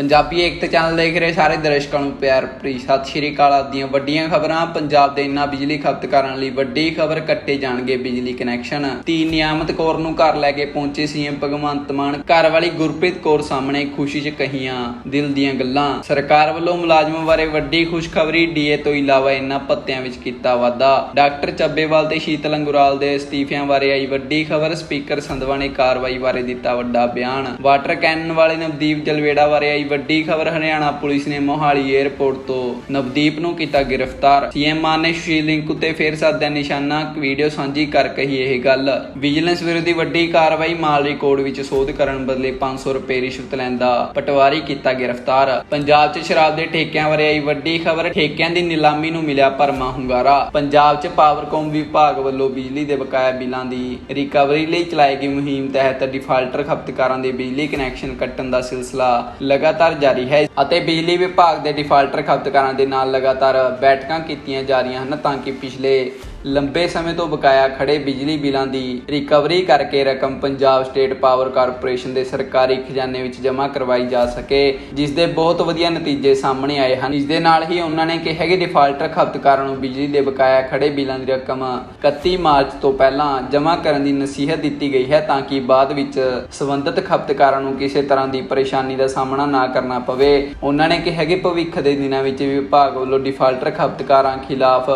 ਪੰਜਾਬੀ ਏਕਤਾ channel ਦੇਖ ਰਹੇ ਸਾਰੇ ਦਰਸ਼ਕਾਂ ਨੂੰ ਪਿਆਰ ਭਰੀ ਸਤਿ ਸ਼੍ਰੀ ਅਕਾਲ। ਆਪ ਵੱਡੀਆਂ ਖਬਰਾਂ, ਪੰਜਾਬ ਦੇ ਇਨ੍ਹਾਂ ਬਿਜਲੀ ਖਪਤਕਾਰਾਂ ਲਈ ਵੱਡੀ ਖਬਰ ਕੱਟੇ ਜਾਣਗੇ ਬਿਜਲੀ ਕਨੈਕਸ਼ਨ। ਤੀ ਨਿਆਮਤ ਕੌਰ ਨੂੰ ਘਰ ਲੈ ਕੇ ਪਹੁੰਚੇ ਸੀਐਮ ਭਗਵੰਤ ਮਾਨ, ਘਰ ਵਾਲੀ ਗੁਰਪ੍ਰੀਤ ਕੌਰ ਸਾਹਮਣੇ ਖੁਸ਼ੀ 'ਚ ਕਹੀਆਂ ਦਿਲ ਦੀਆਂ ਗੱਲਾਂ। ਸਰਕਾਰ ਵੱਲੋਂ ਮੁਲਾਜ਼ਮਾਂ ਬਾਰੇ ਵੱਡੀ ਖੁਸ਼ਖਬਰੀ, ਡੀਏ ਤੋਂ ਇਲਾਵਾ ਇਨ੍ਹਾਂ ਭੱਤਿਆਂ ਵਿੱਚ ਕੀਤਾ ਵਾਧਾ ਡਾਕਟਰ ਚੱਬੇਵਾਲ ਤੇ ਸ਼ੀਤਲ ਅੰਗੁਰਾਲ ਦੇ ਅਸਤੀਫਿਆਂ ਬਾਰੇ ਆਈ ਵੱਡੀ ਖਬਰ, ਸਪੀਕਰ ਸੰਧਵਾ ਨੇ ਕਾਰਵਾਈ ਬਾਰੇ ਦਿੱਤਾ ਵੱਡਾ ਬਿਆਨ। ਵਾਟਰ ਕੈਨਨ ਵਾਲੇ ਨਵਦੀਪ ਜਲਵੇੜਾ ਬਾਰੇ ਆਈ ਵੱਡੀ ਖਬਰ ਹਰਿਆਣਾ ਪੁਲਿਸ ਨੇ ਮੋਹਾਲੀ 에ਅਰਪੋਰਟ ਤੋਂ ਨਵਦੀਪ ਨੂੰ ਕੀਤਾ ਗ੍ਰਿਫਤਾਰ। ਸੀਐਮ ਮਾਨ ਨੇ ਸੁਸ਼ੀਲ ਲਿੰਕ ਉੱਤੇ ਫੇਰ ਸਾਧਿਆ ਨਿਸ਼ਾਨਾ। ਵੀਡੀਓ ਸਾਂਝੀ ਕਰ ਕਹੀ ਇਹ ਗੱਲ। ਵਿਜੀਲੈਂਸ ਵਿਰੋਧੀ ਵੱਡੀ ਕਾਰਵਾਈ ਮਾਲ ਰਿਕਾਰਡ ਵਿੱਚ ਸੋਧ ਕਰਨ ਬਦਲੇ 500 ਰੁਪਏ ਰਿਸ਼ਵਤ ਲੈਂਦਾ ਪਟਵਾਰੀ ਕੀਤਾ ਗ੍ਰਿਫਤਾਰ। ਪੰਜਾਬ 'ਚ ਸ਼ਰਾਬ ਦੇ ਠੇਕਿਆਂ ਬਾਰੇ ਆਈ ਵੱਡੀ ਖਬਰ। ਠੇਕਿਆਂ ਦੀ ਨਿਲਾਮੀ ਨੂੰ ਮਿਲਿਆ ਭਰਮਾ ਹੁੰਗਾਰਾ। ਪੰਜਾਬ 'ਚ ਪਾਵਰਕੌਮ ਵਿਭਾਗ ਵੱਲੋਂ ਬਿਜਲੀ ਦੇ ਬਕਾਇਆ ਬਿੱਲਾਂ ਦੀ ਰਿਕਵਰੀ ਲਈ ਚਲਾਈ ਗਈ ਮੁਹਿੰਮ ਤਹਿਤ ਡਿਫਾਲਟਰ ਖਪਤਕਾਰਾਂ ਦੇ ਬਿਜਲੀ ਕਨੈਕਸ਼ਨ ਕੱਟਣ ਦਾ ਸਿਲਸਿਲਾ ਲਗਾਤਾਰ ਜਾਰੀ ਹੈ ਅਤੇ ਬਿਜਲੀ ਵਿਭਾਗ ਦੇ ਡਿਫਾਲਟਰ ਖਪਤਕਾਰਾਂ ਦੇ ਨਾਲ ਲਗਾਤਾਰ ਬੈਠਕਾਂ ਕੀਤੀਆਂ ਜਾ ਰਹੀਆਂ ਹਨ ਤਾਂ ਕਿ ਪਿਛਲੇ ਲੰਬੇ ਸਮੇਂ ਤੋਂ ਬਕਾਇਆ ਖੜੇ ਬਿਜਲੀ ਬਿੱਲਾਂ ਦੀ ਰਿਕਵਰੀ ਕਰਕੇ ਰਕਮ ਪੰਜਾਬ ਸਟੇਟ ਪਾਵਰ ਕਾਰਪੋਰੇਸ਼ਨ ਦੇ ਸਰਕਾਰੀ ਖਜ਼ਾਨੇ ਵਿੱਚ ਜਮ੍ਹਾਂ ਕਰਵਾਈ ਜਾ ਸਕੇ, ਜਿਸ ਦੇ ਬਹੁਤ ਵਧੀਆ ਨਤੀਜੇ ਸਾਹਮਣੇ ਆਏ ਹਨ। ਇਸ ਦੇ ਨਾਲ ਹੀ ਉਹਨਾਂ ਨੇ ਕਿਹਾ ਕਿ ਡਿਫਾਲਟਰ ਖਪਤਕਾਰਾਂ ਨੂੰ ਬਿਜਲੀ ਦੇ ਬਕਾਇਆ ਖੜੇ ਬਿੱਲਾਂ ਦੀ ਰਕਮ 31 ਮਾਰਚ ਤੋਂ ਪਹਿਲਾਂ ਜਮ੍ਹਾਂ ਕਰਨ ਦੀ ਨਸੀਹਤ ਦਿੱਤੀ ਗਈ ਹੈ ਤਾਂ ਕਿ ਬਾਅਦ ਵਿੱਚ ਸੰਬੰਧਿਤ ਖਪਤਕਾਰਾਂ ਨੂੰ ਕਿਸੇ ਤਰ੍ਹਾਂ ਦੀ ਪਰੇਸ਼ਾਨੀ ਦਾ ਸਾਹਮਣਾ ਨਾ ਕਰਨਾ ਪਵੇ। ਉਹਨਾਂ ਨੇ ਕਿਹਾ ਕਿ ਭਵਿੱਖ ਦੇ ਦਿਨਾਂ ਵਿੱਚ ਵਿਭਾਗ ਵੱਲੋਂ ਡਿਫਾਲਟਰ ਖਪਤਕਾਰਾਂ ਖਿਲਾਫ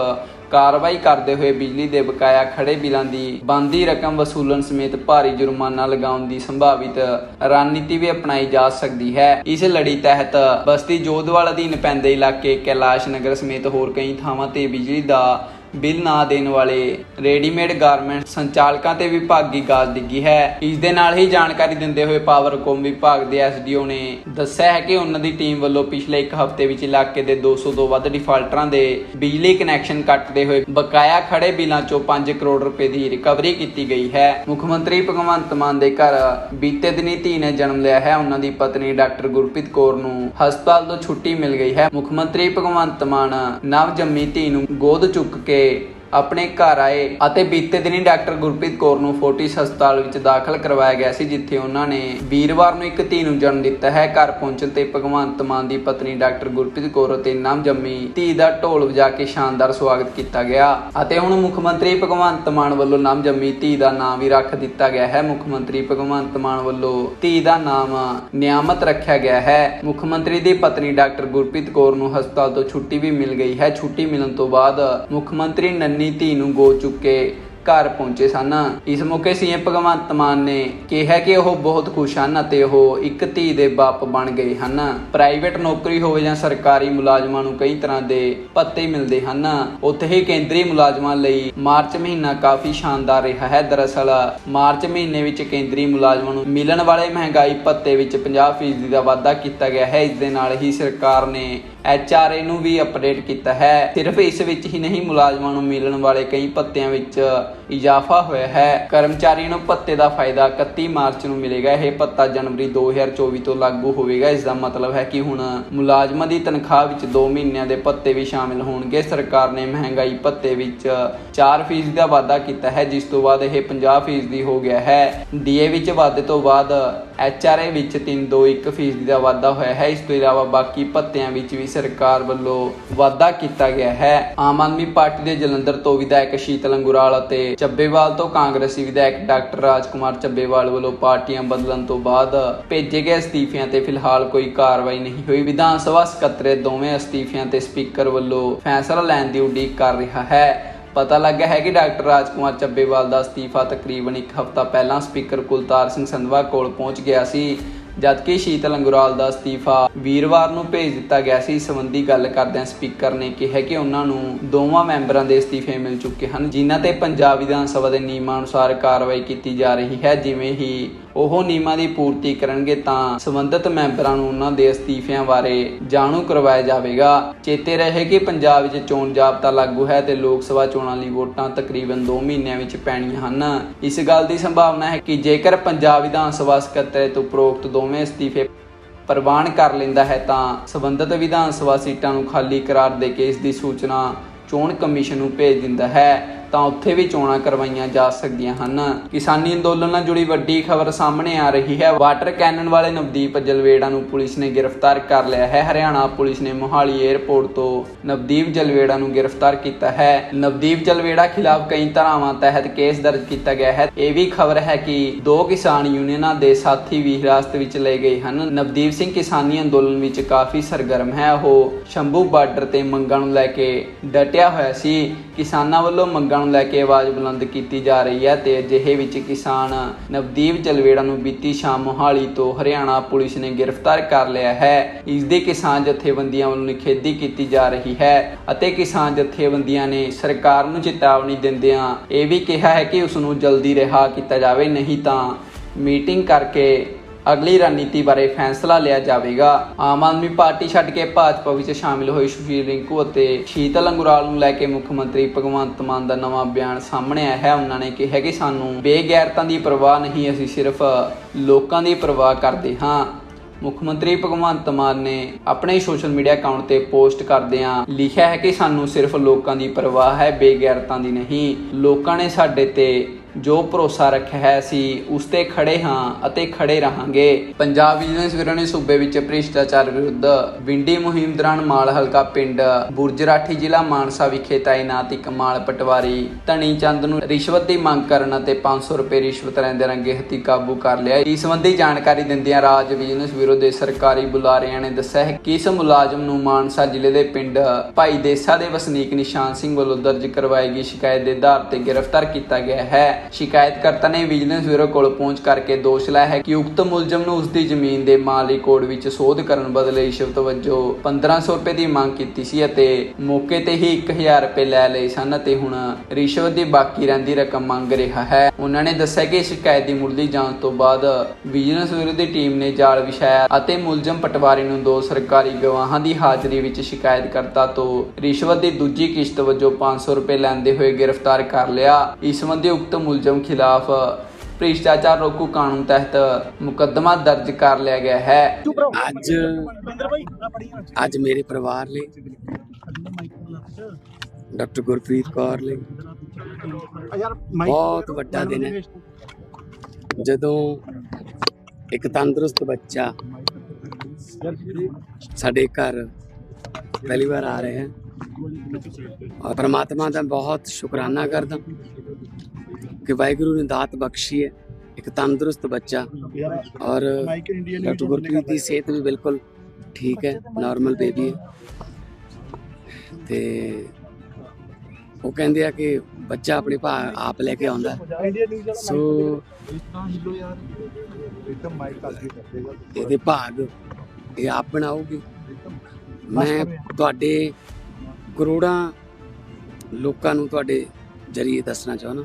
ਕਾਰਵਾਈ ਕਰਦੇ ਹੋਏ ਬਿਜਲੀ ਦੇ ਬਕਾਇਆ ਖੜੇ ਬਿੱਲਾਂ ਦੀ ਬੰਦੀ ਰਕਮ ਵਸੂਲਣ ਸਮੇਤ ਭਾਰੀ ਜੁਰਮਾਨਾ ਲਗਾਉਣ ਦੀ ਸੰਭਾਵਿਤ ਰਣਨੀਤੀ ਵੀ ਅਪਣਾਈ ਜਾ ਸਕਦੀ ਹੈ। ਇਸ ਲੜੀ ਤਹਿਤ ਬਸਤੀ ਜੋਧਵਾਲ ਅਧੀਨ ਪੈਂਦੇ ਇਲਾਕੇ ਕੈਲਾਸ਼ ਨਗਰ ਸਮੇਤ ਹੋਰ ਕਈ ਥਾਵਾਂ ਤੇ ਬਿਜਲੀ ਦਾ ਬਿੱਲ ਨਾ ਦੇਣ ਵਾਲੇ ਰੈਡੀਮੇਡ ਗਾਰਮੈਂਟ ਸੰਚਾਲਕਾਂ ਤੇ ਵਿਭਾਗੀ ਗਾਜ ਡਿੱਗੀ ਹੈ। ਇਸ ਦੇ ਨਾਲ ਹੀ ਜਾਣਕਾਰੀ ਦਿੰਦੇ ਹੋਏ ਪਾਵਰਕੌਮ ਵਿਭਾਗ ਦੇ ਐਸਡੀਓ ਨੇ ਦੱਸਿਆ ਹੈ ਕਿ ਉਹਨਾਂ ਦੀ ਟੀਮ ਵੱਲੋਂ ਪਿਛਲੇ ਇੱਕ ਹਫ਼ਤੇ ਵਿੱਚ ਇਲਾਕੇ ਦੇ 200 ਤੋਂ ਵੱਧ ਡਿਫਾਲਟਰਾਂ ਦੇ ਬਿਜਲੀ ਕਨੈਕਸ਼ਨ ਕੱਟਦੇ ਹੋਏ ਬਕਾਇਆ ਖੜੇ ਬਿੱਲਾਂ ਚੋਂ 5 ਕਰੋੜ ਰੁਪਏ ਦੀ ਰਿਕਵਰੀ ਕੀਤੀ ਗਈ ਹੈ। ਮੁੱਖ ਮੰਤਰੀ ਭਗਵੰਤ ਮਾਨ ਦੇ ਘਰ ਬੀਤੇ ਦਿਨੀ ਧੀ ਨੇ ਜਨਮ ਲਿਆ ਹੈ। ਉਹਨਾਂ ਦੀ ਪਤਨੀ ਡਾਕਟਰ ਗੁਰਪ੍ਰੀਤ ਕੌਰ ਨੂੰ ਹਸਪਤਾਲ ਤੋਂ ਛੁੱਟੀ ਮਿਲ ਗਈ ਹੈ। ਮੁੱਖ ਮੰਤਰੀ ਭਗਵੰਤ ਮਾਨ ਨਵ ਜੰਮੀ ਧੀ ਨੂੰ ਗੋਦ ਚੁੱਕ ਕੇ que ਆਪਣੇ ਘਰ ਆਏ ਅਤੇ ਬੀਤੇ ਦਿਨੀ ਡਾਕਟਰ ਗੁਰਪ੍ਰੀਤ ਕੌਰ ਨੂੰ ਫੋਰਟਿਸ ਹਸਪਤਾਲ ਵਿੱਚ ਦਾਖਲ ਕਰਵਾਇਆ ਗਿਆ ਸੀ, ਜਿੱਥੇ ਉਹਨਾਂ ਨੇ ਵੀਰਵਾਰ ਨੂੰ ਇੱਕ ਧੀ ਨੂੰ ਜਨਮ ਦਿੱਤਾ ਹੈ। ਘਰ ਪਹੁੰਚਣ ਤੇ ਭਗਵੰਤ ਮਾਨ ਦੀ ਪਤਨੀ ਡਾਕਟਰ ਗੁਰਪ੍ਰੀਤ ਕੌਰ ਅਤੇ ਨਾਮ ਜੰਮੀ ਧੀ ਦਾ ਢੋਲ ਵਜਾ ਕੇ ਸ਼ਾਨਦਾਰ ਸਵਾਗਤ ਕੀਤਾ ਗਿਆ ਅਤੇ ਹੁਣ ਮੁੱਖ ਮੰਤਰੀ ਭਗਵੰਤ ਮਾਨ ਵੱਲੋਂ ਨਾਮ ਜੰਮੀ ਧੀ ਦਾ ਨਾਮ ਵੀ ਰੱਖ ਦਿੱਤਾ ਗਿਆ ਹੈ। ਮੁੱਖ ਮੰਤਰੀ ਭਗਵੰਤ ਮਾਨ ਵੱਲੋਂ ਧੀ ਦਾ ਨਾਮ ਨਿਆਮਤ ਰੱਖਿਆ ਗਿਆ ਹੈ। ਮੁੱਖ ਮੰਤਰੀ ਦੀ ਪਤਨੀ ਡਾਕਟਰ ਗੁਰਪ੍ਰੀਤ ਕੌਰ ਨੂੰ ਹਸਪਤਾਲ ਤੋਂ ਛੁੱਟੀ ਵੀ ਮਿਲ ਗਈ ਹੈ। ਛੁੱਟੀ ਮਿਲਣ ਤੋਂ ਬਾਅਦ ਮੁੱਖ ਮੰਤਰੀ ਨੰਨੀ ਧੀ ਨੂੰ ਗੋ ਚੁੱਕੇ ਘਰ ਪਹੁੰਚੇ ਸਨ। ਇਸ ਮੌਕੇ ਸੀਐਮ ਭਗਵੰਤ ਮਾਨ ਨੇ ਕਿਹਾ ਕਿ ਉਹ ਬਹੁਤ ਖੁਸ਼ ਹਨ ਅਤੇ ਉਹ ਇੱਕ ਧੀ ਦੇ ਬਾਪ ਬਣ ਗਏ ਹਨ। ਪ੍ਰਾਈਵੇਟ ਨੌਕਰੀ ਹੋਵੇ ਜਾਂ ਸਰਕਾਰੀ ਮੁਲਾਜ਼ਮਾਂ ਨੂੰ ਕਈ ਤਰ੍ਹਾਂ ਦੇ ਭੱਤੇ ਮਿਲਦੇ ਹਨ। ਉੱਥੇ ਹੀ ਕੇਂਦਰੀ ਮੁਲਾਜ਼ਮਾਂ ਲਈ ਮਾਰਚ ਮਹੀਨਾ ਕਾਫੀ ਸ਼ਾਨਦਾਰ ਰਿਹਾ ਹੈ। ਦਰਅਸਲ, ਮਾਰਚ ਮਹੀਨੇ ਵਿੱਚ ਕੇਂਦਰੀ ਮੁਲਾਜ਼ਮਾਂ ਨੂੰ ਮਿਲਣ ਵਾਲੇ ਮਹਿੰਗਾਈ ਭੱਤੇ ਵਿੱਚ 50% ਦਾ ਵਾਧਾ ਕੀਤਾ ਗਿਆ ਹੈ। ਇਸ ਦੇ ਨਾਲ ਹੀ ਸਰਕਾਰ ਨੇ ਐਚਆਰਏ ਨੂੰ ਵੀ ਅਪਡੇਟ ਕੀਤਾ ਹੈ। ਸਿਰਫ ਇਸ ਵਿੱਚ ਹੀ ਨਹੀਂ, ਮੁਲਾਜ਼ਮਾਂ ਨੂੰ ਮਿਲਣ ਵਾਲੇ ਕਈ ਭੱਤਿਆਂ ਵਿੱਚ ਇਜ਼ਾਫਾ ਹੋਇਆ ਹੈ। ਕਰਮਚਾਰੀ ਨੂੰ ਭੱਤੇ ਦਾ ਫਾਇਦਾ 31 ਮਾਰਚ ਨੂੰ ਮਿਲੇਗਾ। ਇਹ ਭੱਤਾ ਜਨਵਰੀ 2024 ਤੋਂ ਲਾਗੂ ਹੋਵੇਗਾ। ਇਸ ਦਾ ਮਤਲਬ ਹੈ ਕਿ ਹੁਣ ਮੁਲਾਜ਼ਮਾਂ ਦੀ ਤਨਖਾਹ ਵਿੱਚ 2 ਮਹੀਨਿਆਂ ਦੇ ਭੱਤੇ ਵੀ ਸ਼ਾਮਿਲ ਹੋਣਗੇ। ਸਰਕਾਰ ਨੇ ਮਹਿੰਗਾਈ ਭੱਤੇ ਵਿੱਚ 4% ਦਾ ਵਾਧਾ ਕੀਤਾ ਹੈ, ਜਿਸ ਤੋਂ ਬਾਅਦ ਇਹ 50% ਹੋ ਗਿਆ ਹੈ। ਡੀਏ ਵਿੱਚ ਵਾਧੇ ਤੋਂ ਬਾਅਦ ਐਚਆਰਏ ਵਿੱਚ 3.21% ਦਾ ਵਾਧਾ ਹੋਇਆ ਹੈ। ਇਸ ਤੋਂ ਇਲਾਵਾ ਬਾਕੀ ਭੱਤਿਆਂ ਵਿੱਚ ਵੀ ਸਰਕਾਰ ਵੱਲੋਂ ਵਾਧਾ ਕੀਤਾ ਗਿਆ ਹੈ। ਆਮ ਆਦਮੀ ਪਾਰਟੀ ਦੇ ਜਲੰਧਰ ਤੋਂ ਵਿਧਾਇਕ ਸ਼ੀਤਲ ਅੰਗੁਰਾਲ ਅਤੇ ਚੱਬੇਵਾਲ ਤੋਂ ਕਾਂਗਰਸੀ ਵਿਧਾਇਕ ਡਾਕਟਰ ਰਾਜਕੁਮਾਰ ਚੱਬੇਵਾਲ ਵੱਲੋਂ ਪਾਰਟੀਆਂ ਬਦਲਣ ਤੋਂ ਬਾਅਦ ਭੇਜੇ ਗਏ ਅਸਤੀਫਿਆਂ ਤੇ ਫਿਲਹਾਲ ਕੋਈ ਕਾਰਵਾਈ ਨਹੀਂ ਹੋਈ। ਵਿਧਾਨ ਸਭਾ ਸਕੱਤਰੇ ਦੋਵੇਂ ਅਸਤੀਫਿਆਂ ਤੇ ਸਪੀਕਰ ਵੱਲੋਂ ਫੈਸਲਾ ਲੈਣ ਦੀ ਉਡੀਕ ਕਰ ਰਿਹਾ ਹੈ। ਪਤਾ ਲੱਗਾ ਹੈ ਕਿ ਡਾਕਟਰ ਰਾਜਕੁਮਾਰ ਚੱਬੇਵਾਲ ਦਾ ਅਸਤੀਫਾ ਤਕਰੀਬਨ ਇੱਕ ਹਫ਼ਤਾ ਪਹਿਲਾਂ ਸਪੀਕਰ ਕੁਲਤਾਰ ਸਿੰਘ ਸੰਧਵਾ ਕੋਲ ਪਹੁੰਚ ਗਿਆ ਸੀ, ਜਦਕਿ ਸ਼ੀਤਲ ਅੰਗੁਰਾਲ ਦਾ ਅਸਤੀਫਾ ਵੀਰਵਾਰ ਨੂੰ ਭੇਜ ਦਿੱਤਾ ਗਿਆ ਸੀ। ਇਸ ਸੰਬੰਧੀ ਗੱਲ ਕਰਦਿਆਂ ਸਪੀਕਰ ਨੇ ਕਿਹਾ ਕਿ ਉਹਨਾਂ ਨੂੰ ਦੋਵਾਂ ਮੈਂਬਰਾਂ ਦੇ ਅਸਤੀਫੇ ਮਿਲ ਚੁੱਕੇ ਹਨ, ਜਿਨ੍ਹਾਂ ਤੇ ਪੰਜਾਬ ਵਿਧਾਨ ਸਭਾ ਦੇ ਨਿਯਮਾਂ ਅਨੁਸਾਰ ਕਾਰਵਾਈ ਕੀਤੀ ਜਾ ਰਹੀ ਹੈ, ਜਿਵੇਂ ਹੀ ਉਹ ਨਿਯਮਾਂ ਦੀ ਪੂਰਤੀ ਕਰਨਗੇ ਤਾਂ ਸੰਬੰਧਿਤ ਮੈਂਬਰਾਂ ਨੂੰ ਉਹਨਾਂ ਦੇ ਅਸਤੀਫਿਆਂ ਬਾਰੇ ਜਾਣੂ ਕਰਵਾਇਆ ਜਾਵੇਗਾ। ਚੇਤੇ ਰਹੇ ਕਿ ਪੰਜਾਬ ਵਿੱਚ ਚੋਣ ਜ਼ਾਬਤਾ ਲਾਗੂ ਹੈ ਤੇ ਲੋਕ ਸਭਾ ਚੋਣਾਂ ਲਈ ਵੋਟਾਂ ਤਕਰੀਬਨ 2 ਮਹੀਨਿਆਂ ਵਿੱਚ ਪੈਣੀਆਂ ਹਨ। ਇਸ ਗੱਲ ਦੀ ਸੰਭਾਵਨਾ ਹੈ ਕਿ ਜੇਕਰ ਪੰਜਾਬ ਵਿਧਾਨ ਸਭਾ ਸਕੱਤਰ ਤੋਂ ਉਪਰੋਕਤ ਦੋਵੇਂ ਅਸਤੀਫੇ ਪ੍ਰਵਾਨ ਕਰ ਲੈਂਦਾ ਹੈ ਤਾਂ ਸੰਬੰਧਿਤ ਵਿਧਾਨ ਸਭਾ ਸੀਟਾਂ ਨੂੰ ਖਾਲੀ ਕਰਾਰ ਦੇ ਕੇ ਇਸ ਦੀ ਸੂਚਨਾ ਚੋਣ ਕਮਿਸ਼ਨ ਨੂੰ ਭੇਜ ਦਿੰਦਾ ਹੈ। ਤਾਂ ਉੱਥੇ ਵੀ ਚੋਣਾਂ ਕਰਵਾਈਆਂ ਜਾ ਸਕਦੀਆਂ ਹਨ। ਕਿਸਾਨੀ ਅੰਦੋਲਨ ਨਾਲ ਜੁੜੀ ਵੱਡੀ ਖਬਰ ਸਾਹਮਣੇ ਆ ਰਹੀ ਹੈ। ਵਾਟਰ ਕੈਨਨ ਵਾਲੇ ਨਵਦੀਪ ਜਲਵੇੜਾ ਨੂੰ ਪੁਲਿਸ ਨੇ ਗ੍ਰਿਫਤਾਰ ਕਰ ਲਿਆ ਹੈ। ਹਰਿਆਣਾ ਪੁਲਿਸ ਨੇ ਮੋਹਾਲੀ 에ਅਰਪੋਰਟ ਤੋਂ ਨਵਦੀਪ ਜਲਵੇੜਾ ਨੂੰ ਗ੍ਰਿਫਤਾਰ ਕੀਤਾ ਹੈ। ਨਵਦੀਪ ਜਲਵੇੜਾ ਖਿਲਾਫ ਕਈ ਧਾਰਾਵਾਂ ਤਹਿਤ ਕੇਸ ਦਰਜ ਕੀਤਾ ਗਿਆ ਹੈ। ਇਹ ਵੀ ਖਬਰ ਹੈ ਕਿ ਦੋ ਕਿਸਾਨ ਯੂਨੀਅਨਾਂ ਦੇ ਸਾਥੀ ਵੀ ਹਿਰਾਸਤ ਵਿੱਚ ਲਏ ਗਏ ਹਨ। ਨਵਦੀਪ ਸਿੰਘ ਕਿਸਾਨੀ ਅੰਦੋਲਨ ਵਿੱਚ ਕਾਫੀ ਸਰਗਰਮ ਹੈ। ਉਹ ਸ਼ੰਭੂ ਬਾਰਡਰ ਤੇ ਮੰਗਾਂ ਨੂੰ ਲੈ ਕੇ ਡਟਿਆ ਹੋਇਆ ਸੀ। ਕਿਸਾਨਾਂ ਵੱਲੋਂ ਮੰਗਾਂ ਨੂੰ ਲੈ ਕੇ ਆਵਾਜ਼ ਬੁਲੰਦ ਕੀਤੀ ਜਾ ਰਹੀ ਹੈ ਤੇ ਅਜਿਹੇ ਵਿੱਚ ਕਿਸਾਨ ਨਵਦੀਪ ਜਲਵੇੜਾ ਨੂੰ ਬੀਤੀ ਸ਼ਾਮ ਮੋਹਾਲੀ ਤੋਂ ਹਰਿਆਣਾ ਪੁਲਿਸ ਨੇ ਗ੍ਰਿਫਤਾਰ ਕਰ ਲਿਆ ਹੈ। ਇਸ ਦੇ ਕਿਸਾਨ ਜਥੇਬੰਦੀਆਂ ਵੱਲੋਂ ਨਿਖੇਧੀ ਕੀਤੀ ਜਾ ਰਹੀ ਹੈ ਅਤੇ ਕਿਸਾਨ ਜਥੇਬੰਦੀਆਂ ਨੇ ਸਰਕਾਰ ਨੂੰ ਚੇਤਾਵਨੀ ਦਿੰਦਿਆਂ ਇਹ ਵੀ ਕਿਹਾ ਹੈ ਕਿ ਉਸ ਨੂੰ ਜਲਦੀ ਰਿਹਾ ਕੀਤਾ ਜਾਵੇ, ਨਹੀਂ ਤਾਂ ਮੀਟਿੰਗ ਕਰਕੇ ਅਗਲੀ ਰਣਨੀਤੀ ਬਾਰੇ ਫੈਸਲਾ ਲਿਆ ਜਾਵੇਗਾ। ਆਮ ਆਦਮੀ ਪਾਰਟੀ ਛੱਡ ਕੇ ਭਾਜਪਾ ਵਿੱਚ ਸ਼ਾਮਿਲ ਹੋਏ ਸੁਸ਼ੀਲ ਰਿੰਕੂ ਅਤੇ ਸ਼ੀਤਲ ਅੰਗੁਰਾਲ ਨੂੰ ਲੈ ਕੇ ਮੁੱਖ ਮੰਤਰੀ ਭਗਵੰਤ ਮਾਨ ਦਾ ਨਵਾਂ ਬਿਆਨ ਸਾਹਮਣੇ ਆਇਆ ਹੈ। ਉਹਨਾਂ ਨੇ ਕਿਹਾ ਕਿ ਸਾਨੂੰ ਬੇਗੈਰਤਾਂ ਦੀ ਪਰਵਾਹ ਨਹੀਂ, ਅਸੀਂ ਸਿਰਫ ਲੋਕਾਂ ਦੀ ਪਰਵਾਹ ਕਰਦੇ ਹਾਂ। ਮੁੱਖ ਮੰਤਰੀ ਭਗਵੰਤ ਮਾਨ ਨੇ ਆਪਣੇ ਸੋਸ਼ਲ ਮੀਡੀਆ ਅਕਾਊਂਟ ਤੇ ਪੋਸਟ ਕਰਦਿਆਂ ਲਿਖਿਆ ਹੈ ਕਿ ਸਾਨੂੰ ਸਿਰਫ ਲੋਕਾਂ ਦੀ ਪਰਵਾਹ ਹੈ, ਬੇਗੈਰਤਾਂ ਦੀ ਨਹੀਂ। ਲੋਕਾਂ ਨੇ ਸਾਡੇ ਤੇ ਜੋ ਭਰੋਸਾ ਰੱਖਿਆ ਹੈ ਸੀ ਉਸ ਤੇ ਖੜੇ ਹਾਂ ਅਤੇ ਖੜੇ ਰਹਾਂਗੇ। ਪੰਜਾਬ ਵਿਜੀਲੈਂਸ ਬਿਊਰੋ ਨੇ ਸੂਬੇ ਵਿੱਚ ਭ੍ਰਿਸ਼ਟਾਚਾਰ ਵਿਰੁੱਧ ਵਿੰਡੀ ਮੁਹਿੰਮ ਦੌਰਾਨ ਮਾਲ ਹਲਕਾ ਪਿੰਡ ਬੁਰਜਰਾਠੀ ਜ਼ਿਲ੍ਹਾ ਮਾਨਸਾ ਵਿਖੇ ਤਾਇਨਾਤ ਇੱਕ ਮਾਲ ਪਟਵਾਰੀ ਧਨੀ ਚੰਦ ਨੂੰ ਰਿਸ਼ਵਤ ਦੀ ਮੰਗ ਕਰਨ ਅਤੇ 500 ਰੁਪਏ ਰਿਸ਼ਵਤ ਲੈਂਦੇ ਰੰਗੇ ਹੱਥੀ ਕਾਬੂ ਕਰ ਲਿਆ ਇਸ ਸੰਬੰਧੀ ਜਾਣਕਾਰੀ ਦਿੰਦਿਆਂ ਰਾਜ ਵਿਜੀਲੈਂਸ ਬਿਊਰੋ ਦੇ ਸਰਕਾਰੀ ਬੁਲਾਰਿਆਂ ਨੇ ਦੱਸਿਆ ਹੈ ਕਿ ਇਸ ਮੁਲਾਜ਼ਮ ਨੂੰ ਮਾਨਸਾ ਜ਼ਿਲ੍ਹੇ ਦੇ ਪਿੰਡ ਭਾਈ ਦੇਸਾ ਦੇ ਵਸਨੀਕ ਨਿਸ਼ਾਨ ਸਿੰਘ ਵੱਲੋਂ ਦਰਜ ਕਰਵਾਈ ਗਈ ਸ਼ਿਕਾਇਤ ਦੇ ਆਧਾਰ ਤੇ ਗ੍ਰਿਫਤਾਰ ਕੀਤਾ ਗਿਆ ਹੈ। ਸ਼ਿਕਾਇਤਕਰਤਾ ਨੇ ਵਿਜੀਲੈਂਸ ਬਿਊਰੋ ਕੋਲ ਪਹੁੰਚ ਕਰਕੇ ਦੋਸ਼ ਲਾਇਆ ਹੈ ਕਿ ਉਕਤ ਮੁਲਜ਼ਮ ਨੂੰ ਉਸ ਦੀ ਜ਼ਮੀਨ ਦੇ ਮਾਲ ਰਿਕਾਰਡ ਵਿੱਚ ਸੋਧ ਕਰਨ ਬਦਲੇ ਰਿਸ਼ਵਤ ਵਜੋਂ 1500 ਰੁਪਏ ਦੀ ਮੰਗ ਕੀਤੀ ਸੀ ਅਤੇ ਮੌਕੇ ਤੇ ਹੀ 1000 ਰੁਪਏ ਲੈ ਲਏ ਸਨ ਅਤੇ ਹੁਣ ਰਿਸ਼ਵਤ ਦੀ ਬਾਕੀ ਰਹਿੰਦੀ ਰਕਮ ਮੰਗ ਰਿਹਾ ਹੈ। ਉਹਨਾਂ ਨੇ ਦੱਸਿਆ ਕਿ ਸ਼ਿਕਾਇਤ ਦੀ ਮੁੱਢਲੀ ਜਾਂਚ ਤੋਂ ਬਾਅਦ ਵਿਜੀਲੈਂਸ ਬਿਊਰੋ ਦੀ ਟੀਮ ਨੇ ਜਾਲ ਵਿਛਾਇਆ ਅਤੇ ਮੁਲਜ਼ਮ ਪਟਵਾਰੀ ਨੂੰ ਦੋ ਸਰਕਾਰੀ ਗਵਾਹਾਂ ਦੀ ਹਾਜ਼ਰੀ ਵਿੱਚ ਸ਼ਿਕਾਇਤਕਰਤਾ ਤੋਂ ਰਿਸ਼ਵਤ ਦੀ ਦੂਜੀ ਕਿਸ਼ਤ ਵਜੋਂ 500 ਰੁਪਏ ਲੈਂਦੇ ਹੋਏ ਗ੍ਰਿਫਤਾਰ ਕਰ ਲਿਆ। ਇਸ ਸੰਬੰਧੀ ਉਕਤ ਮੁਲਜ਼ਮ ਖਿਲਾਫ ਭ੍ਰਿਸ਼ਟਾਚਾਰ ਰੋਕੂ ਕਾਨੂੰਨ ਤਹਿਤ ਮੁਕੱਦਮਾ ਦਰਜ ਕਰ ਲਿਆ ਗਿਆ ਹੈ। ਅੱਜ ਅੱਜ ਮੇਰੇ ਪਰਿਵਾਰ ਲਈ ਡਾਕਟਰ ਗੁਰਪ੍ਰੀਤ ਕੌਰ ਲਈ ਬਹੁਤ ਵੱਡਾ ਦਿਨ ਹੈ। ਜਦੋਂ ਇੱਕ ਤੰਦਰੁਸਤ ਬੱਚਾ ਸਾਡੇ ਘਰ ਪਹਿਲੀ ਵਾਰ ਆ ਰਿਹਾ ਹੈ। ਔਰ ਪਰਮਾਤਮਾ ਦਾ ਬਹੁਤ ਸ਼ੁਕਰਾਨਾ ਕਰਦਾ। ਕਿ ਵਾਹਿਗੁਰੂ ਨੇ ਦਾਤ ਬਖਸ਼ੀ ਹੈ, ਇੱਕ ਤੰਦਰੁਸਤ ਬੱਚਾ ਔਰ ਡਾਕਟਰ ਗੁਰਪ੍ਰੀਤ ਦੀ ਸਿਹਤ ਵੀ ਬਿਲਕੁਲ ਠੀਕ ਹੈ, ਨਾਰਮਲ ਬੇਬੀ ਹੈ। ਤੇ ਉਹ ਕਹਿੰਦੇ ਆ ਕਿ ਬੱਚਾ ਆਪਣੇ ਭਾ, ਆਪ ਲੈ ਕੇ ਆਉਂਦਾ। ਸੋ ਇਹਦੇ ਭਾਗ ਇਹ ਆਪ ਬਣਾਓਗੇ ਮੈਂ ਤੁਹਾਡੇ ਕਰੋੜਾਂ ਲੋਕਾਂ ਨੂੰ ਤੁਹਾਡੇ ਜਰੀਏ ਦੱਸਣਾ ਚਾਹੁੰਦਾ।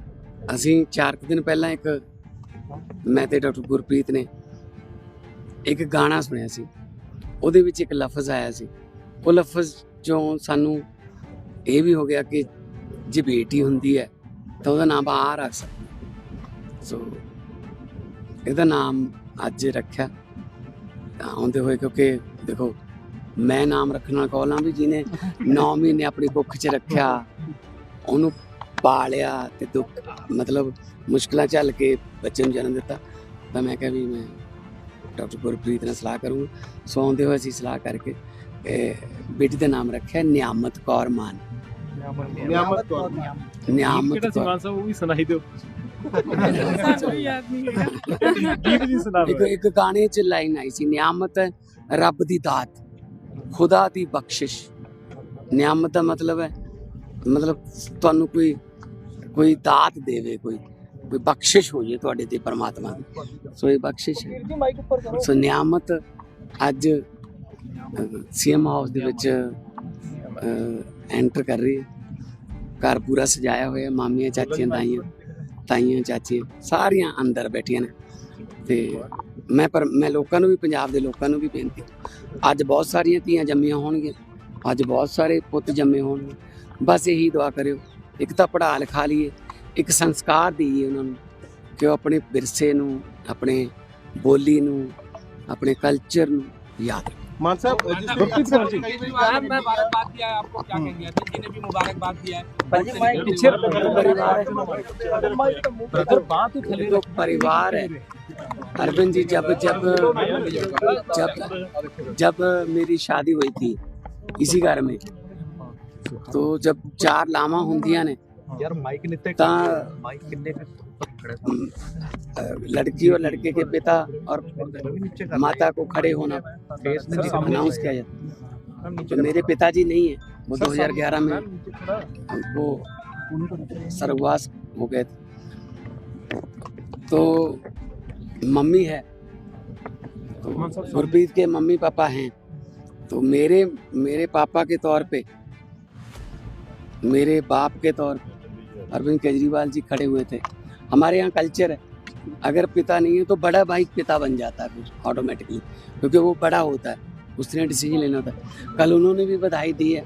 ਅਸੀਂ ਚਾਰ ਕੁ ਦਿਨ ਪਹਿਲਾਂ ਇੱਕ, ਮੈਂ ਤੇ ਡਾਕਟਰ ਗੁਰਪ੍ਰੀਤ ਨੇ ਇੱਕ ਗਾਣਾ ਸੁਣਿਆ ਸੀ। ਉਹਦੇ ਵਿੱਚ ਇੱਕ ਲਫ਼ਜ਼ ਆਇਆ ਸੀ। ਉਹ ਲਫ਼ਜ਼ ਚੋਂ ਸਾਨੂੰ ਇਹ ਵੀ ਹੋ ਗਿਆ ਕਿ ਜੇ ਬੇਟੀ ਹੁੰਦੀ ਹੈ, ਤਾਂ ਉਹਦਾ ਨਾਮ ਆ ਰੱਖ ਸਕਦੇ। ਸੋ ਇਹਦਾ ਨਾਮ ਅੱਜ ਰੱਖਿਆ। ਤਾਂ ਆਉਂਦੇ ਹੋਏ ਕਿਉਂਕਿ ਦੇਖੋ, ਮੈਂ ਨਾਮ ਰੱਖਣਾ ਕੌਲਾਂ ਵੀ ਜਿਹਨੇ 9 ਮਹੀਨੇ ਆਪਣੀ ਕੁੱਖ 'ਚ ਰੱਖਿਆ, ਉਹਨੂੰ ਪਾਲਿਆ ਤੇ ਦੁੱਖ ਮਤਲਬ ਮੁਸ਼ਕਲਾਂ ਝੱਲ ਕੇ ਬੱਚੇ ਨੂੰ ਜਨਮ ਦਿੱਤਾ ਤਾਂ ਮੈਂ ਕਿਹਾ ਵੀ ਮੈਂ ਡਾਕਟਰ ਗੁਰਪ੍ਰੀਤ ਨਾਲ ਸਲਾਹ ਕਰੂੰ ਸੋ ਆਉਂਦੇ ਹੋਏ ਅਸੀਂ ਸਲਾਹ ਕਰਕੇ ਇਹ ਬੇਟੀ ਦਾ ਨਾਮ ਰੱਖਿਆ ਨਿਆਮਤ ਕੌਰ ਮਾਨ। ਨਿਆਮਤ ਕੌਰ ਨਿਆਮਤ ਕੌਰ ਸਮਾਨ ਸਾਹਿਬ ਉਹ ਵੀ ਸੁਣਾਈ ਦਿਓ। ਸਾਨੂੰ ਯਾਦ ਨਹੀਂ ਹੈਗਾ। ਗੀਤ ਵੀ ਸੁਣਾ ਇੱਕ ਇੱਕ ਗਾਣੇ 'ਚ ਲਾਈਨ ਆਈ ਸੀ ਨਿਆਮਤ ਰੱਬ ਦੀ ਦਾਤ ਖੁਦਾ ਦੀ ਬਖਸ਼ਿਸ਼। ਨਿਆਮਤ ਦਾ ਮਤਲਬ ਹੈ ਮਤਲਬ ਤੁਹਾਨੂੰ ਕੋਈ ਕੋਈ ਦਾਤ ਦੇਵੇ, ਕੋਈ ਕੋਈ ਬਖਸ਼ਿਸ਼ ਹੋ ਜੇ ਤੁਹਾਡੇ ਤੇ ਪਰਮਾਤਮਾ ਦੀ। ਸੋ ਇਹ ਬਖਸ਼ਿਸ਼ ਹੈ। ਸੋ ਨਿਆਮਤ ਅੱਜ ਸੀਐਮ ਹਾਊਸ ਦੇ ਵਿੱਚ ਐਂਟਰ ਕਰ ਰਹੀ ਹੈ। ਘਰ ਪੂਰਾ ਸਜਾਇਆ ਹੋਇਆ ਮਾਮੀਆਂ, ਚਾਚੀਆਂ, ਤਾਈਆਂ ਤਾਈਆਂ, ਚਾਚੀਆਂ, ਸਾਰੀਆਂ ਅੰਦਰ ਬੈਠੀਆਂ ਨੇ। ਤੇ ਮੈਂ ਪਰ, ਮੈਂ ਲੋਕਾਂ ਨੂੰ ਵੀ, ਪੰਜਾਬ ਦੇ ਲੋਕਾਂ ਨੂੰ ਵੀ ਬੇਨਤੀ, ਅੱਜ ਬਹੁਤ ਸਾਰੀਆਂ ਧੀਆਂ ਜੰਮੀਆਂ ਹੋਣਗੀਆਂ, ਅੱਜ ਬਹੁਤ ਸਾਰੇ ਪੁੱਤ ਜੰਮੇ ਹੋਣਗੇ। ਬਸ ਇਹੀ ਦੁਆ ਕਰਿਓ। ਇੱਕ ਤਾਂ ਪੜ੍ਹਾ ਲਿਖਾ ਲਈਏ ਇੱਕ ਸੰਸਕਾਰ ਦੇਈਏ ਉਹਨਾਂ ਨੂੰ ਕਿ ਉਹ ਆਪਣੇ ਵਿਰਸੇ ਨੂੰ ਆਪਣੇ ਬੋਲੀ ਨੂੰ ਆਪਣੇ ਕਲਚਰ ਨੂੰ ਯਾਦ ਰੱਖਣ। मान साहब जिस गुरप्रीत सिंह जी मैं मुबारकबाद दिया है आपको क्या कहेंगे अमित जी ने भी मुबारकबाद दिया है पीछे परिवार है तो परिवार है अरविंद जी जब जब जब जब मेरी शादी हुई थी इसी घर में तो जब चार लामा ਹੁੰਦੀਆਂ ਨੇ यार माइक नित्ते ਤਾਂ माइक किन्ने अ, लड़की और लड़के के पिता और माता को खड़े होना अनाउंस किया जाता तो मेरे पिताजी नहीं है वो 2011 में वो सर्ववास हो गए थे तो मम्मी है तो गुरप्रीत के मम्मी पापा हैं तो मेरे मेरे पापा के तौर पे मेरे बाप के तौर पे अरविंद केजरीवाल जी खड़े हुए थे हमारे यहाँ कल्चर है अगर पिता नहीं है तो बड़ा भाई पिता बन जाता है फिर ऑटोमेटिकली क्योंकि वो बड़ा होता है उसने डिसीजन लेना होता है कल उन्होंने भी बधाई दी है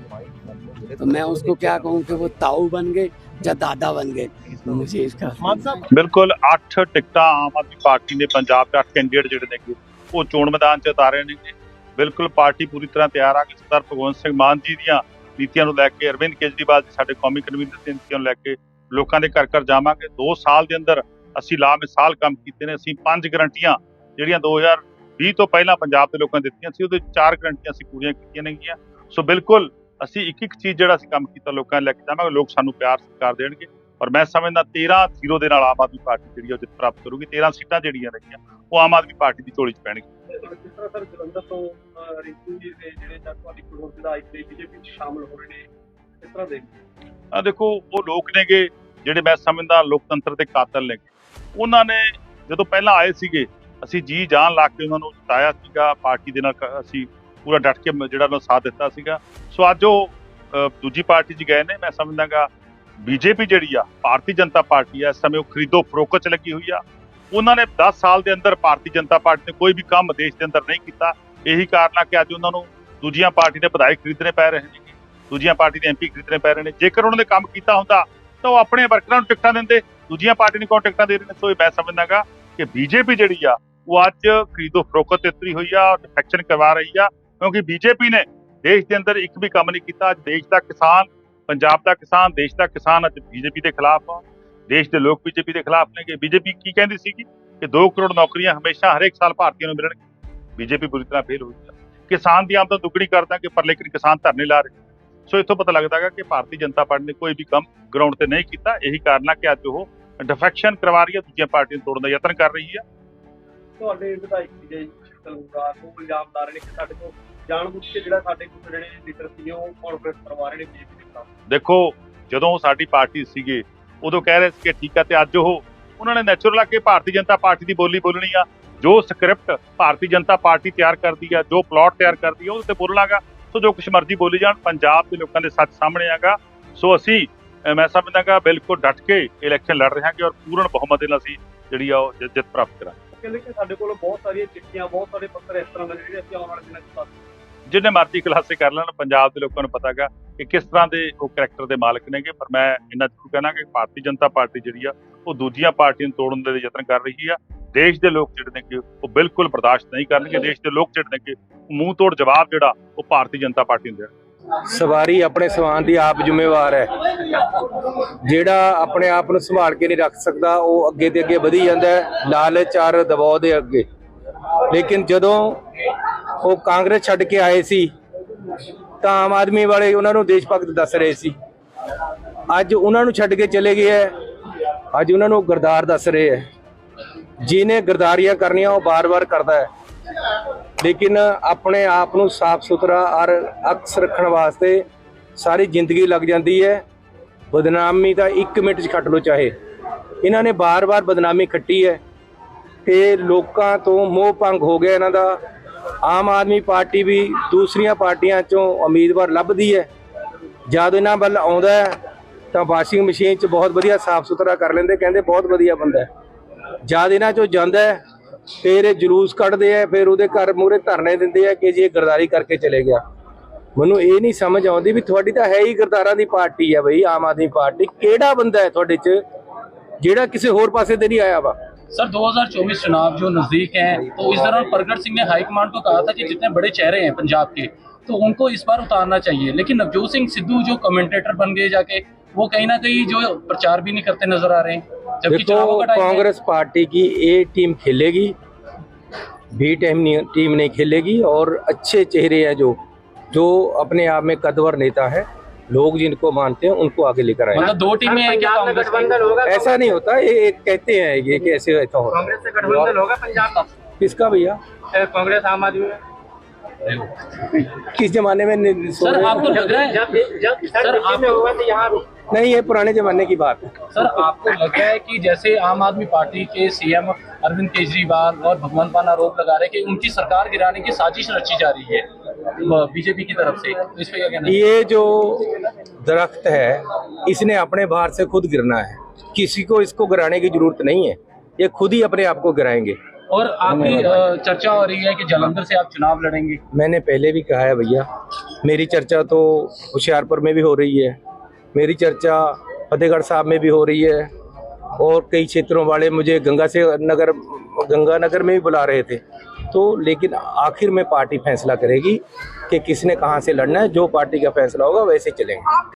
तो मैं उसको क्या कहूँ कि वो ताऊ बन गए या दादा बन गए मुझे इसका मान साहब ਬਿਲਕੁਲ 8 ਟਿਕਟਾਂ ਆਮ ਆਦਮੀ ਪਾਰਟੀ ਨੇ ਪੰਜਾਬ 'ਚ 8 ਕੈਂਡੀਡੇਟ ਜਿਹੜੇ ਨੇਗੇ ਉਹ ਚੋਣ ਮੈਦਾਨ 'ਚ ਉਤਾਰੇ ਨੇਗੇ ਬਿਲਕੁਲ ਪਾਰਟੀ ਪੂਰੀ ਤਰ੍ਹਾਂ ਤਿਆਰ ਆ ਕਿ ਸਰਦਾਰ ਭਗਵੰਤ ਸਿੰਘ ਮਾਨ ਜੀ ਦੀਆਂ ਨੀਤੀਆਂ ਨੂੰ ਲੈ ਕੇ, ਅਰਵਿੰਦ ਕੇਜਰੀਵਾਲ ਜੀ ਸਾਡੇ ਕੌਮੀ ਕਨਵੀਨਰ ਦੀਆਂ ਨੀਤੀਆਂ ਨੂੰ ਲੈ ਕੇ ਲੋਕਾਂ ਦੇ ਘਰ ਘਰ ਜਾਵਾਂਗੇ। 2 ਸਾਲ ਦੇ ਅੰਦਰ ਅਸੀਂ ਲਾਮਿਸਾਲ ਕੰਮ ਕੀਤੇ ਨੇ। ਅਸੀਂ ਪੰਜ ਗਰੰਟੀਆਂ ਜਿਹੜੀਆਂ 2020 ਤੋਂ ਪਹਿਲਾਂ ਪੰਜਾਬ ਦੇ ਲੋਕਾਂ ਨੂੰ ਦਿੱਤੀਆਂ ਸੀ, ਉਹਦੇ ਚਾਰ ਗਰੰਟੀਆਂ ਅਸੀਂ ਪੂਰੀਆਂ ਕੀਤੀਆਂ ਨੇਗੀਆਂ। ਸੋ ਬਿਲਕੁਲ ਅਸੀਂ ਇੱਕ ਇੱਕ ਚੀਜ਼ ਜਿਹੜਾ ਅਸੀਂ ਕੰਮ ਕੀਤਾ, ਲੋਕਾਂ ਨੂੰ ਲੈ ਕੇ ਜਾਵਾਂਗੇ। ਲੋਕ ਸਾਨੂੰ ਪਿਆਰ, ਸਤਿਕਾਰ ਦੇਣਗੇ ਔਰ ਮੈਂ ਸਮਝਦਾ 13 ਜ਼ੀਰੋ ਦੇ ਨਾਲ ਆਮ ਆਦਮੀ ਪਾਰਟੀ ਜਿਹੜੀ ਉਹ ਜਿੱਤ ਪ੍ਰਾਪਤ ਕਰੂਗੀ। 13 ਸੀਟਾਂ ਜਿਹੜੀਆਂ ਨੇਗੀਆਂ ਉਹ ਆਮ ਆਦਮੀ ਪਾਰਟੀ ਦੀ ਝੋਲੀ 'ਚ ਪੈਣਗੀਆਂ। ਜਿਸ ਤਰ੍ਹਾਂ ਸਰ ਜਲੰਧਰ ਤੋਂ ਰਿੰਕੂ ਜੀ ਦੇ ਜਿਹੜੇ ਜਾਂ ਤੁਹਾਡੀ ਪ੍ਰੋਗਰਾਮ ਵਿਧਾਇਕ ਦੇ ਬੀਜੇਪੀ ਚ ਸ਼ਾਮਲ ਹੋ ਰਹੇ ਨੇ, ਇਸ ਤਰ੍ਹਾਂ ਦੇ ਆ ਦੇਖੋ, ਉਹ ਲੋਕ ਨੇਗੇ ਜਿਹੜੇ ਮੈਂ ਸਮਝਦਾ ਲੋਕਤੰਤਰ ਦੇ ਕਾਤਲ ਨੇਗੇ। ਉਹਨਾਂ ਨੇ ਜਦੋਂ ਪਹਿਲਾਂ ਆਏ ਸੀਗੇ, ਅਸੀਂ ਜੀ ਜਾਨ ਲਾ ਕੇ ਉਹਨਾਂ ਨੂੰ ਜਿਤਾਇਆ ਸੀਗਾ, ਪਾਰਟੀ ਦੇ ਨਾਲ ਅਸੀਂ ਪੂਰਾ ਡਟ ਕੇ ਜਿਹੜਾ ਉਹਨਾਂ ਨੂੰ ਸਾਥ ਦਿੱਤਾ ਸੀਗਾ। ਸੋ ਅੱਜ ਉਹ ਦੂਜੀ ਪਾਰਟੀ 'ਚ ਗਏ ਨੇ, ਮੈਂ ਸਮਝਦਾਗਾ ਬੀਜੇਪੀ ਜਿਹੜੀ ਆ, ਭਾਰਤੀ ਜਨਤਾ ਪਾਰਟੀ ਆ, ਇਸ ਸਮੇਂ ਉਹ ਖਰੀਦੋ ਫਰੋਕਤ 'ਚ ਲੱਗੀ ਹੋਈ ਆ। ਉਹਨਾਂ ਨੇ 10 ਸਾਲ ਦੇ ਅੰਦਰ ਭਾਰਤੀ ਜਨਤਾ ਪਾਰਟੀ ਨੇ ਕੋਈ ਵੀ ਕੰਮ ਦੇਸ਼ ਦੇ ਅੰਦਰ ਨਹੀਂ ਕੀਤਾ। ਇਹੀ ਕਾਰਨ ਆ ਕਿ ਅੱਜ ਉਹਨਾਂ ਨੂੰ ਦੂਜੀਆਂ ਪਾਰਟੀ ਦੇ ਵਿਧਾਇਕ ਖਰੀਦਣੇ ਪੈ ਰਹੇ ਨੇ ਦੂਜੀਆਂ ਪਾਰਟੀ ਦੇ ਐਮਪੀ ਖਰੀਦਣੇ ਪੈ ਰਹੇ ਨੇ। ਜੇਕਰ ਉਹਨਾਂ ਨੇ ਕੰਮ ਕੀਤਾ ਹੁੰਦਾ, ਤਾਂ ਉਹ ਆਪਣੇ ਵਰਕਰਾਂ ਨੂੰ ਟਿਕਟਾਂ ਦਿੰਦੇ। ਦੂਜੀਆਂ ਪਾਰਟੀ ਨੂੰ ਕਿਉਂ ਟਿਕਟਾਂ ਦੇ ਰਹੇ ਨੇ? ਸੋ ਇਹ ਮੈਂ ਸਮਝਦਾਗਾ ਕਿ ਬੀਜੇਪੀ ਜਿਹੜੀ ਆ, ਉਹ ਅੱਜ ਖਰੀਦੋ ਫਰੋਖਤ ਤੇ ਉਤਰੀ ਹੋਈ ਆ ਔਰ ਡਿਫੈਕਸ਼ਨ ਕਰਵਾ ਰਹੀ ਆ। ਕਿਉਂਕਿ ਬੀਜੇਪੀ ਨੇ ਦੇਸ਼ ਦੇ ਅੰਦਰ ਇੱਕ ਵੀ ਕੰਮ ਨਹੀਂ ਕੀਤਾ। ਅੱਜ ਦੇਸ਼ ਦਾ ਕਿਸਾਨ, ਪੰਜਾਬ ਦਾ ਕਿਸਾਨ, ਦੇਸ਼ ਦਾ ਕਿਸਾਨ ਅੱਜ ਬੀਜੇਪੀ ਦੇ ਖਿਲਾਫ ਆ। ਦੇਸ਼ ਦੇ ਲੋਕ ਬੀਜੇਪੀ ਦੇ ਖਿਲਾਫ ਨੇ ਕਿ ਬੀਜੇਪੀ ਕੀ ਕਹਿੰਦੀ ਸੀਗੀ ਕਿ 2 ਕਰੋੜ ਨੌਕਰੀਆਂ ਹਮੇਸ਼ਾ ਹਰੇਕ ਸਾਲ ਭਾਰਤੀਆਂ ਨੂੰ ਮਿਲਣਗੀਆਂ ਬੀਜੇਪੀ ਬੁਰੀ ਤਰ੍ਹਾਂ ਫੇਲ ਹੋਈ ਕਿਸਾਨ ਦੀ ਆਮਦਨ ਦੁੱਗਣੀ ਕਰ ਦਾਂਗੇ ਪਰ ਲੇਕਿਨ ਕਿਸਾਨ ਧਰਨੇ ਲਾ ਰਹੇ ਸੋ ਇੱਥੋਂ ਪਤਾ ਲੱਗਦਾ ਕਿ ਭਾਰਤੀ ਜਨਤਾ ਪਾਰਟੀ ਨੇ ਕੋਈ ਵੀ ਕੰਮ ਗਰਾਊਂਡ ਤੇ ਨਹੀਂ ਕੀਤਾ ਇਹੀ ਕਾਰਨ ਆ ਕਿ ਅੱਜ ਉਹ ਡਿਫੈਕਸ਼ਨ ਕਰਵਾ ਰਹੀ ਹੈ ਦੂਜੀਆਂ ਪਾਰਟੀਆਂ ਨੂੰ ਤੋੜਨ ਦਾ ਯਤਨ ਕਰ ਰਹੀ ਹੈ ਤੁਹਾਡੇ ਵਿਧਾਇਕ ਸੀਗੇ ਤਲਵਾਰ ਨੂੰ ਇਲਜ਼ਾਮ ਲਾ ਰਹੇ ਨੇ ਕਿ ਸਾਡੇ ਕੋਲ ਜਾਣਬੁੱਝ ਕੇ ਜਿਹੜਾ ਸਾਡੇ ਕੋਲ ਜਿਹੜੇ ਲੀਡਰ ਸੀ ਉਹ ਕਾਨਫਰੰਸ ਕਰਵਾ ਰਹੇ ਨੇ ਬੀਜੇਪੀ ਦੇ ਖਿਲਾਫ। ਦੇਖੋ ਜਦੋਂ ਉਹ ਸਾਡੀ ਪਾਰਟੀ ਸੀਗੇ ਉਦੋਂ ਕਹਿ ਰਹੇ ਸੀ ਕਿ ਠੀਕ ਆ ਤੇ ਅੱਜ ਉਹ ਉਹਨਾਂ ਨੇ ਨੈਚੁਰਲ ਆ ਕਿ ਭਾਰਤੀ ਜਨਤਾ ਪਾਰਟੀ ਦੀ ਬੋਲੀ ਬੋਲਣੀ ਆ। ਜੋ ਸਕ੍ਰਿਪਟ ਭਾਰਤੀ ਜਨਤਾ ਪਾਰਟੀ ਤਿਆਰ ਕਰਦੀ ਆ, ਜੋ ਪਲਾਟ ਤਿਆਰ ਕਰਦੀ ਆ, ਉਹਦੇ ਤੇ ਬੋਲਣਾਗਾ ਸੋ ਜੋ ਕੁਛ ਮਰਜ਼ੀ ਬੋਲੀ ਜਾਣ, ਪੰਜਾਬ ਦੇ ਲੋਕਾਂ ਦੇ ਸੱਚ ਸਾਹਮਣੇ ਆਗਾ। ਸੋ ਅਸੀਂ, ਅਹ, ਮੈਂ ਸਮਝਦਾਗਾ, ਬਿਲਕੁਲ ਡਟ ਕੇ ਇਲੈਕਸ਼ਨ ਲੜ ਰਹੇ ਹਾਂ ਕਿ ਔਰ ਪੂਰਨ ਬਹੁਮਤ ਦੇ ਨਾਲ ਅਸੀਂ ਜਿਹੜੀ ਆ ਉਹ ਜਿ- ਜਿੱਤ ਪ੍ਰਾਪਤ ਕਰਾਂਗੇ। ਕਹਿੰਦੇ ਕਿ ਸਾਡੇ ਕੋਲ ਬਹੁਤ ਸਾਰੀਆਂ ਚਿੱਠੀਆਂ, ਬਹੁਤ ਸਾਰੇ ਪੱਤਰ ਇਸ ਤਰ੍ਹਾਂ ਦੇ ਜਿਹੜੇ ਅਸੀਂ ਆਉਣ ਵਾਲੇ ਦਿਨਾਂ 'ਚ ਪਾ ਜਿੰਨੇ ਮਰਜ਼ੀ ਕਲਾਸੇ ਕਰ ਲੈਣ, ਪੰਜਾਬ ਦੇ ਲੋਕਾਂ ਨੂੰ ਪਤਾਗਾ ਕਿ ਕਿਸ ਤਰ੍ਹਾਂ ਦੇ ਉਹ ਕੈਰੈਕਟਰ ਦੇ ਮਾਲਕ ਨੇਗੇ। ਪਰ ਮੈਂ ਇਹਨਾਂ ਜ਼ਰੂਰ ਕਹਿਣਾ ਕਿ ਭਾਰਤੀ ਜਨਤਾ ਪਾਰਟੀ ਜਿਹੜੀ ਆ, ਉਹ ਦੂਜੀਆਂ ਪਾਰਟੀਆਂ ਨੂੰ ਤੋੜਨ ਦੇ ਯਤਨ ਕਰ ਰਹੀ ਆ। ਦੇਸ਼ ਦੇ ਲੋਕ ਜਿਹੜੇ ਨੇ ਕਿ ਉਹ ਬਿਲਕੁਲ ਬਰਦਾਸ਼ਤ ਨਹੀਂ ਕਰਨਗੇ। ਦੇਸ਼ ਦੇ ਲੋਕ ਜਿਹੜੇ ਨੇ ਕਿ ਮੂੰਹ ਤੋੜ ਜਵਾਬ ਜਿਹੜਾ, ਉਹ ਭਾਰਤੀ ਜਨਤਾ ਪਾਰਟੀ ਨੂੰ ਦੇਣ ਸਵਾਰੀ ਆਪਣੇ ਸਵਾਨ ਦੀ ਆਪ ਜ਼ਿੰਮੇਵਾਰ ਹੈ। ਜਿਹੜਾ ਆਪਣੇ ਆਪ ਨੂੰ ਸੰਭਾਲ ਕੇ ਨਹੀਂ ਰੱਖ ਸਕਦਾ, ਉਹ ਅੱਗੇ ਤੇ ਅੱਗੇ ਵਧੀ ਜਾਂਦਾ ਹੈ। ਲਾਲਚ ਔਰ ਦਬਾਅ ਦੇ ਅੱਗੇ। ਲੇਕਿਨ ਜਦੋਂ ਉਹ ਕਾਂਗਰਸ ਛੱਡ ਕੇ ਆਏ ਸੀ, ਤਾਂ ਆਮ ਆਦਮੀ ਵਾਲੇ ਉਹਨਾਂ ਨੂੰ ਦੇਸ਼ ਭਗਤ ਦੱਸ ਰਹੇ ਸੀ। ਅੱਜ ਉਹਨਾਂ ਨੂੰ ਛੱਡ ਕੇ ਚਲੇ ਗਏ ਹੈ, ਅੱਜ ਉਹਨਾਂ ਨੂੰ ਗਰਦਾਰ ਦੱਸ ਰਹੇ ਹੈ। ਜਿਹਨੇ ਗਰਦਾਰੀਆਂ ਕਰਨੀਆਂ, ਉਹ ਬਾਰ-ਬਾਰ ਕਰਦਾ ਹੈ। ਲੇਕਿਨ ਆਪਣੇ ਆਪ ਨੂੰ ਸਾਫ਼ ਸੁਥਰਾ ਔਰ ਅਕਸ ਰੱਖਣ ਵਾਸਤੇ ਸਾਰੀ ਜ਼ਿੰਦਗੀ ਲੱਗ ਜਾਂਦੀ ਹੈ। ਬਦਨਾਮੀ ਤਾਂ 1 ਮਿੰਟ 'ਚ ਖੱਟ ਲੋ ਚਾਹੇ। ਇਹਨਾਂ ਨੇ ਬਾਰ-ਬਾਰ ਬਦਨਾਮੀ ਖੱਟੀ ਹੈ। ਤੇ ਲੋਕਾਂ ਤੋਂ ਮੋਹ ਭੰਗ ਹੋ ਗਿਆ ਇਹਨਾਂ ਦਾ। ਆਮ ਆਦਮੀ ਪਾਰਟੀ ਵੀ ਦੂਸਰੀਆਂ ਪਾਰਟੀਆਂ ਚੋਂ ਉਮੀਦਵਾਰ ਲੱਭਦੀ ਹੈ। ਜਦ ਇਹਨਾਂ ਵੱਲ ਆਉਂਦਾ ਤਾਂ ਵਾਸ਼ਿੰਗ ਮਸ਼ੀਨ 'ਚ ਬਹੁਤ ਵਧੀਆ ਸਾਫ਼ ਸੁਥਰਾ ਕਰ ਲੈਂਦੇ, ਕਹਿੰਦੇ ਬਹੁਤ ਵਧੀਆ ਬੰਦਾ ਹੈ। ਜਦ ਇਹਨਾਂ 'ਚੋਂ ਜਾਂਦਾ ਫਿਰ ਇਹ ਜਲੂਸ ਕੱਢਦੇ ਆ ਫਿਰ ਉਹਦੇ ਘਰ ਮੂਹਰੇ ਧਰਨੇ ਦਿੰਦੇ ਆ ਕਿ ਜੀ ਇਹ ਗਰਦਾਰੀ ਕਰਕੇ ਚਲੇ ਗਿਆ। ਮੈਨੂੰ ਇਹ ਨਹੀਂ ਸਮਝ ਆਉਂਦੀ ਵੀ ਤੁਹਾਡੀ ਤਾਂ ਹੈ ਹੀ ਗਰਦਾਰਾਂ ਦੀ ਪਾਰਟੀ ਹੈ ਬਈ, ਆਮ ਆਦਮੀ ਪਾਰਟੀ। ਕਿਹੜਾ ਬੰਦਾ ਹੈ ਤੁਹਾਡੇ 'ਚ ਜਿਹੜਾ ਕਿਸੇ ਹੋਰ ਪਾਸੇ ਤੇ ਨਹੀਂ ਆਇਆ ਵਾ? सर 2024 चुनाव जो नज़दीक हैं तो इस दौरान प्रगट सिंह ने हाईकमान को कहा था कि जितने बड़े चेहरे हैं पंजाब के तो उनको इस बार उतारना चाहिए। लेकिन नवजोत सिंह सिद्धू जो कमेंटेटर बन गए जाके वो कहीं ना कहीं जो प्रचार भी नहीं करते नज़र आ रहे हैं। जबकि है। कांग्रेस पार्टी की ए टीम खेलेगी बी टीम नहीं टीम नहीं खेलेगी और अच्छे चेहरे हैं जो जो अपने आप में कदवर नेता है। लोग जिनको मानते हैं उनको आगे लेकर आए। मतलब दो टीमें हैं क्या गठबंधन होगा ऐसा नहीं होता ये कहते हैं ये कैसे ऐसे ऐसा होगा कांग्रेस से गठबंधन होगा पंजाब का? किसका भैया? कांग्रेस आम आदमी किस जमाने में सर आपको? लग रहा है जब जब सर, आप- में होगा तो यहाँ नहीं ये पुराने जमाने की बात है। सर आपको लग रहा है कि जैसे आम आदमी पार्टी के सीएम अरविंद केजरीवाल और भगवंत मान आरोप लगा रहे हैं कि उनकी सरकार गिराने की साजिश रची जा रही है बीजेपी की तरफ़ से। तो इस पे क्या कहना ये जो दरख्त है इसने अपने बाहर से खुद गिरना है। किसी को इसको गिराने की ज़रूरत नहीं है। ये खुद ही अपने आप को गिराएँगे। और आपकी चर्चा हो रही है कि जालंधर से आप चुनाव लड़ेंगे? मैंने पहले भी कहा है भैया मेरी चर्चा तो होशियारपुर में भी हो रही है मेरी चर्चा फतेहगढ़ साहब में भी हो रही है और कई क्षेत्रों वाले मुझे गंगा से नगर गंगानगर में भी बुला रहे थे। तो लेकिन आखिर में पार्टी फैसला करेगी कि किसने कहाँ से लड़ना है जो पार्टी का फैसला होगा वैसे चलेंगे।